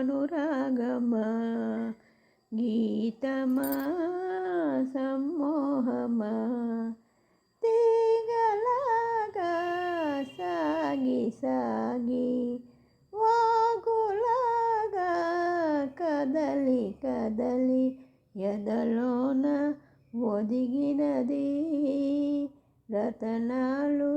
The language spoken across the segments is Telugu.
రాగమానురాగమా గీతమా సమ్మోహమా? తీగలాగా సాగి సాగి వాగులాగా కదలి కదలి ఎదలోన ఒదిగినది రతనాలు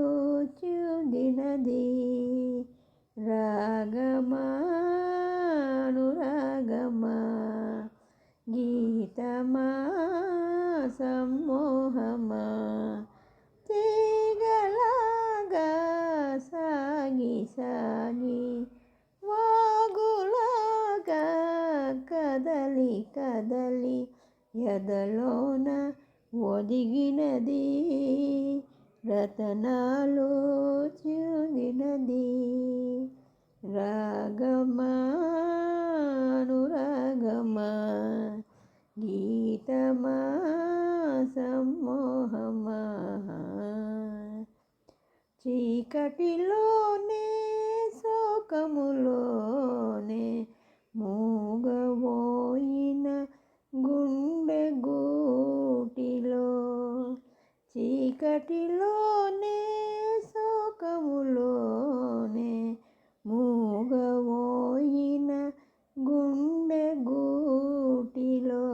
గీతమా సమ్మోహమా తీగలాగా సాగి సాగి వాగులాగా కదలి కదలి ఎదలోన ఒదిగినది రతనాలు చూగినది రాగమా చీకటిలోనే శోకములోనే మూగబోయిన గుండె గూటిలో. చీకటిలోనే శోకములోనే మూగబోయిన గుండె గూటిలో.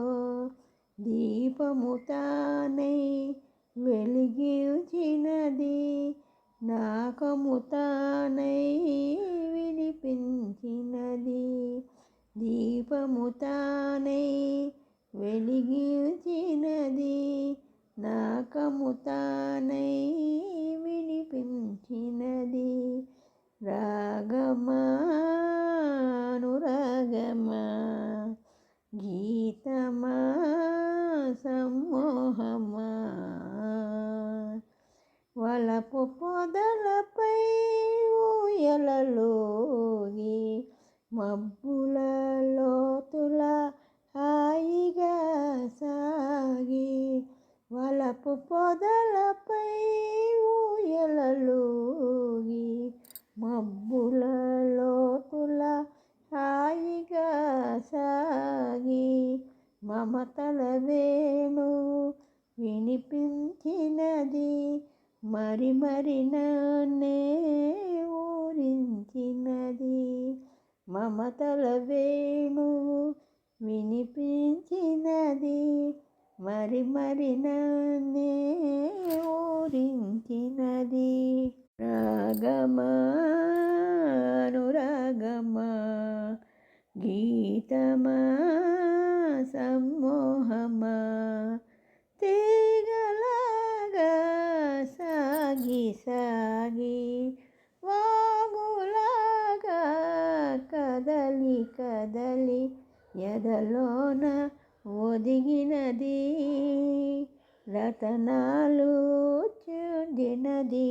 దీపము తానై వెలిగించినది నాకముతానై వినిపించినది దీపముతానై వెలిగించినది నాకముతానై వినిపించినది రాగమానురాగమా గీతమా సమ్మోహమా వలపు పొదలపై ఊయలలోగి మబ్బుల లోతుల హాయిగా సాగి వలపు పొదలపై ఊయలలోగి మబ్బుల లోతుల హాయిగా సాగి మమతల వేమ మరి మరి నన్నే ఊరించినది. మమతల వేణు వినిపించినది. మరి మరి నన్నే ఊరించినది. రాగమా అనురాగమా గీతమా సం తీగలాగా సాగి సాగి వాగులాగా కదలి కదలి ఎదలోన ఒదిగినది రతనాలు చెందినది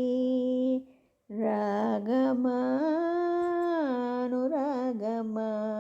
రాగమా అనురాగమా.